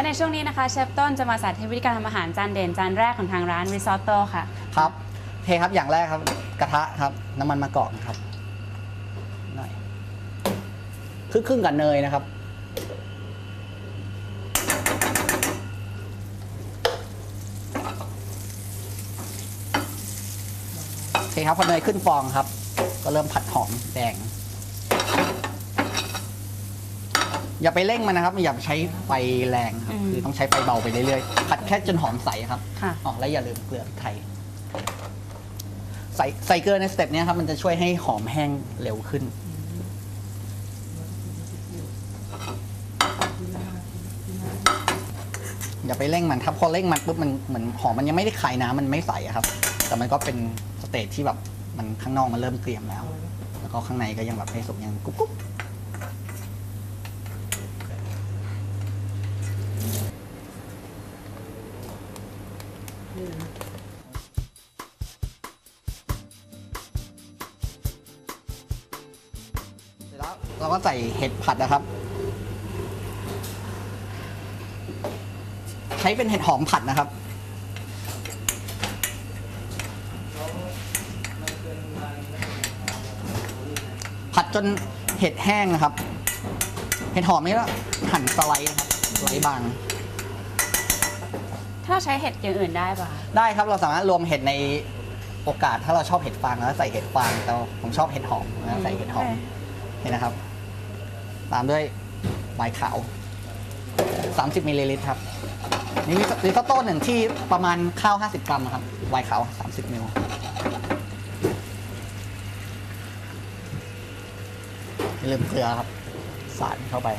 และในช่วงนี้นะคะเชฟต้นจะมาสาธิตวิธีการทำอาหารจานเด่นจานแรกของทางร้านริซอตโต้ค่ะ ครับเทครับอย่างแรกครับกระทะครับน้ำมันมะกอกนะครับหน่อยครึ่งครึ่งกับเนยนะครับ โอเคครับพอเนยขึ้นฟองครับ ก็เริ่มผัดหอมแดง อย่าไปเร่งมันนะครับ อย่าไปใช้ไฟแรงครับอืมคือต้องใช้ไฟเบาไปเรื่อยๆ ผัดแค่จนหอมใสครับค่ะอ๋อแล้วอย่าลืมเกลือพริกไทย ใส่ใส่เกลือในสเต็ปเนี้ยครับ มันจะช่วยให้หอมแห้งเร็วขึ้น อย่าไปเร่งมันครับ พอเร่งมันปุ๊บมันเหมือนหอมมันยังไม่ได้คายน้ำมันไม่ใสอะครับ แต่มันก็เป็นสเตจที่แบบมันข้างนอกมันเริ่มเกรียมแล้ว แล้วก็ข้างในก็ยังแบบให้สุกยังกรุบกรุบ เสร็จแล้วเราก็ใส่เห็ดผัดนะครับ ใช้เป็นเห็ดหอมผัดนะครับ ผัดจนเห็ดแห้งนะครับ เห็ดหอมนี่ก็หั่นสไลด์นะครับสไลด์บาง ถ้าใช้เห็ดอย่างอื่นได้ป่ะคะได้ครับเราสามารถรวมเห็ดในโอกาสถ้าเราชอบเห็ดฟางแล้วใส่เห็ดฟางแต่ผมชอบเห็ดหอมนะใส่เห็ดหอมนี่นะครับ ตามด้วยไวน์ขาว 30มิลลิลิตรครับนี่มีริซอตโต้หนึ่งที่ประมาณข้าว 50 กรัมนะครับไวน์ขาว 30มิลอย่าลืมเกลือครับ สาดเข้าไป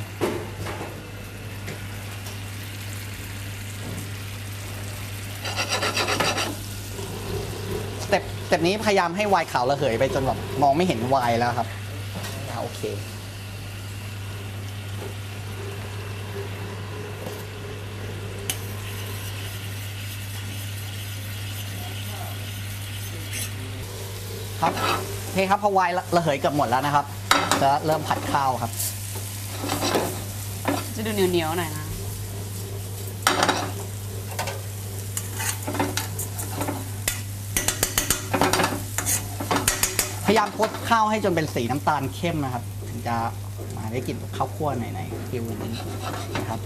ส เต็ปนี้พยายามให้วน์ขาวระเหยไปจนแบบมองไม่เห็นวน์แล้วครับอ่าโอเคครับโอเคครับพอไวน์ระเหยเกือบหมดแล้วนะครับ จะเริ่มผัดข้าวครับ จะดูเหนียวๆหน่อยนะ พ ยายามคดข้าวให้จนเป็นสีน้ำตาลเข้มนะครับ ถึงจะมาได้กลิ่นข้าวคั่วหน่อยๆฟิวนี้นะครับ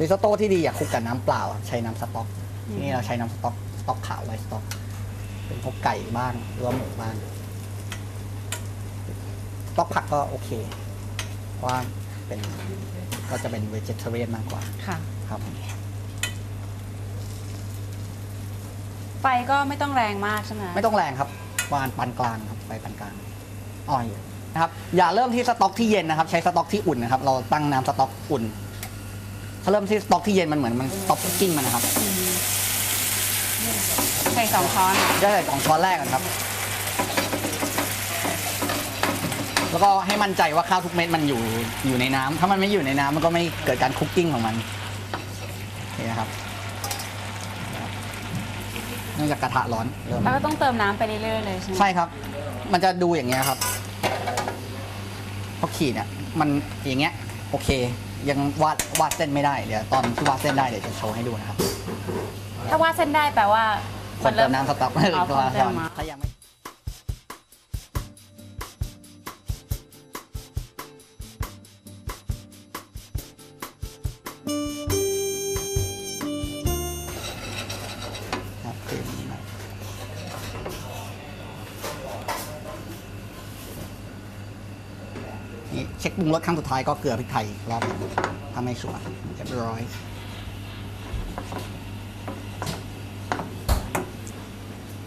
ริซอตโต้ที่ดีอย่าคลุกกับน้ำเปล่าครับใช้น้ำสต๊อกอืมที่นี่เราใช้น้ำสต๊อกสต๊อกขาวไว้สต๊อก เป็นพวกไก่บ้างหรือว่าหมูบ้างสต๊อกผักก็โอเคเพราะว่าเป็นก็จะเป็นเวจิเทเรียนมากกว่าค่ะ ครับผม ไฟก็ไม่ต้องแรงมากใช่ไหมไม่ต้องแรงครับ ประมาณปานกลางครับไฟปานกลางอ่อนอยู่นะครับอย่าเริ่มที่สต๊อกที่เย็นนะครับ ใช้สต๊อกที่อุ่นนะครับ เราตั้งน้ำสต๊อกอุ่น ถ้าเริ่มที่สต๊อกที่เย็นมันเหมือนมันสต๊อกคุกกิ้งมันนะครับอืมใส่สองช้อนค่ะจะใส่ของช้อนแรกก่อนครับ แล้วก็ให้มั่นใจว่าข้าวทุกเม็ดมันอยู่อยู่ในน้ำถ้ามันไม่อยู่ในน้ำมันก็ไม่เกิดการคุกกิ้งของมันนี่นะครับเนื่องจากกระทะร้อนเริ่มแล้วก็ต้องเติมน้ำไปเรื่อยๆเลยใช่ไหมใช่ครับ มันจะดูอย่างเงี้ยครับพอขีดเนี่ยมันอย่างเงี้ยโอเค ยังวาดวาดเส้นไม่ได้เดี๋ยวตอนที่วาดเส้นได้เดี๋ยวจะโชว์ให้ดูนะครับถ้าว่าดเส้นได้แปลว่าคนเติมน้ำสต๊อกอ๋อคนเติมมาถ้ายังไม่ เช็คปรุงรสครั้งสุดท้ายก็เกลือพริกไทยอีกรอบหนึ่งถ้าไม่ชัวร์เรียบร้อย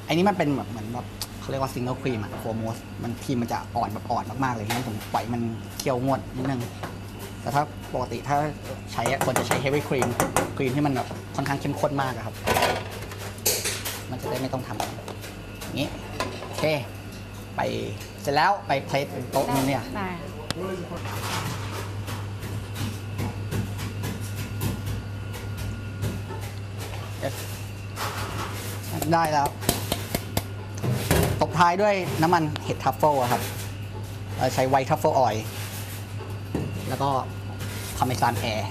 อันนี้มันเป็นแบบเหมือนแบบเขาเรียกว่าซิงเกิลครีมอะโฟมสมันครีมมันจะอ่อนแบบอ่อนมากๆเลยงั้นผมปล่อยมันเคี่ยวงวดนิดนึง แต่ถ้าปกติถ้าใช้ควรจะใช้เฮฟวี่ครีมครีมที่มันแบบค่อนข้างเข้มข้นมากอะครับ มันจะได้ไม่ต้องทำอย่างนี้ โอเค ไปเสร็จแล้วไปเพลทเป็นโต๊ะนู้นเนี่ย ได้ ได้แล้ว ตบท้ายด้วยน้ำมันเห็ดทัฟเฟิลครับเราใช้ไวท์ทัฟเฟิลออยล์แล้วก็พาเมซานแอร์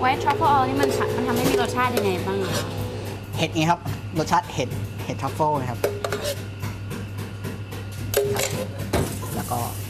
ไวท์ทรัฟเฟิลนี่มันมันทำให้มีรสชาติยังไงบ้างอะเห็ดนี้ครับ รสชาติเห็ด เห็ดทรัฟเฟิลนะครับ ค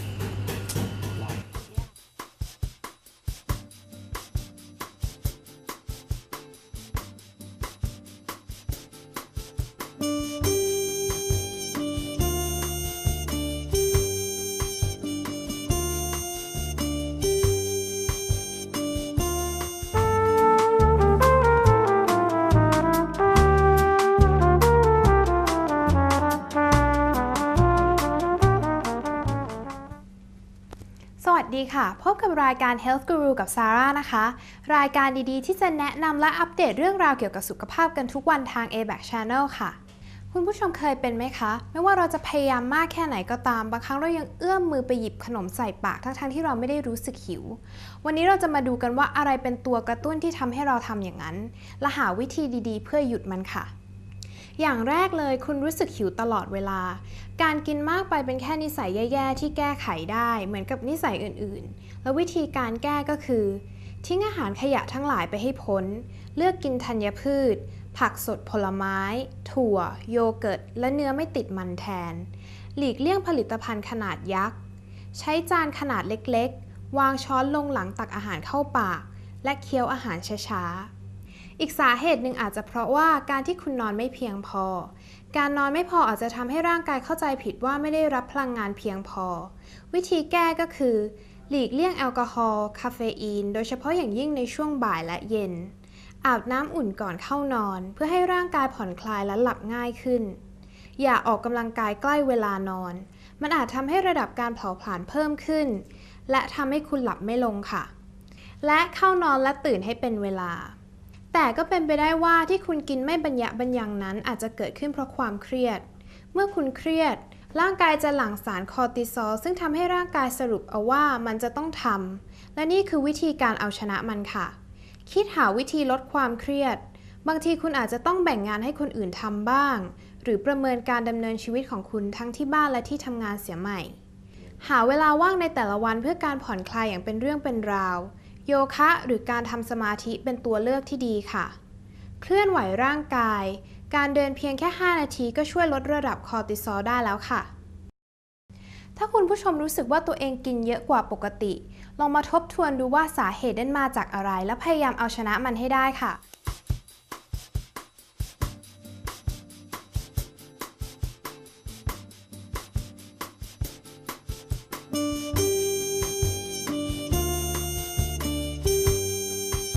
สวัสดีค่ะ พบกับรายการ Health Guru กับซาร่านะคะ รายการดีๆ ที่จะแนะนำและอัปเดตเรื่องราวเกี่ยวกับสุขภาพกันทุกวันทาง a b a c Channel ค่ะ คุณผู้ชมเคยเป็นไหมคะ ไม่ว่าเราจะพยายามมากแค่ไหนก็ตาม บางครั้งเรายังเอื้อมมือไปหยิบขนมใส่ปากทั้งๆที่เราไม่ได้รู้สึกหิว วันนี้เราจะมาดูกันว่าอะไรเป็นตัวกระตุ้นที่ทำให้เราทำอย่างนั้น และหาวิธีดีๆ เพื่อหยุดมันค่ะ อย่างแรกเลยคุณรู้สึกหิวตลอดเวลา การกินมากไปเป็นแค่นิสัยแย่ๆ ที่แก้ไขได้เหมือนกับนิสัยอื่นๆ แล้ววิธีการแก้ก็คือ ทิ้งอาหารขยะทั้งหลายไปให้พ้น เลือกกินธัญพืช ผักสดผลไม้ ถั่ว โยเกิร์ต และเนื้อไม่ติดมันแทน หลีกเลี่ยงผลิตภัณฑ์ขนาดยักษ์ ใช้จานขนาดเล็กๆ วางช้อนลงหลังตักอาหารเข้าปาก และเคี้ยวอาหารช้าๆ อีกสาเหตุหนึ่งอาจจะเพราะว่าการที่คุณนอนไม่เพียงพอ การนอนไม่พออาจจะทำให้ร่างกายเข้าใจผิดว่าไม่ได้รับพลังงานเพียงพอ วิธีแก้ก็คือ หลีกเลี่ยงแอลกอฮอล์คาเฟอีน โดยเฉพาะอย่างยิ่งในช่วงบ่ายและเย็น อาบน้ำอุ่นก่อนเข้านอน เพื่อให้ร่างกายผ่อนคลายและหลับง่ายขึ้น อย่าออกกำลังกายใกล้เวลานอน มันอาจทำให้ระดับการเผาผลาญเพิ่มขึ้น และทำให้คุณหลับไม่ลงค่ะ และเข้านอนและตื่นให้เป็นเวลา แต่ก็เป็นไปได้ว่าที่คุณกินไม่บรรยะบรรยังนั้นอาจจะเกิดขึ้นเพราะความเครียด เมื่อคุณเครียด ร่างกายจะหลั่งสารคอร์ติซอลซึ่งทำให้ร่างกายสรุปเอาว่ามันจะต้องทำและนี่คือวิธีการเอาชนะมันค่ะ คิดหาวิธีลดความเครียด บางทีคุณอาจจะต้องแบ่งงานให้คนอื่นทำบ้าง หรือประเมินการดำเนินชีวิตของคุณทั้งที่บ้านและที่ทำงานเสียใหม่ หาเวลาว่างในแต่ละวันเพื่อการผ่อนคลายอย่างเป็นเรื่องเป็นราว โยคะหรือการทำสมาธิเป็นตัวเลือกที่ดีค่ะ เคลื่อนไหวร่างกาย การเดินเพียงแค่ 5 นาทีก็ช่วยลดระดับคอร์ติซอลได้แล้วค่ะ ถ้าคุณผู้ชมรู้สึกว่าตัวเองกินเยอะกว่าปกติ ลองมาทบทวนดูว่าสาเหตุนั้นมาจากอะไร และพยายามเอาชนะมันให้ได้ค่ะ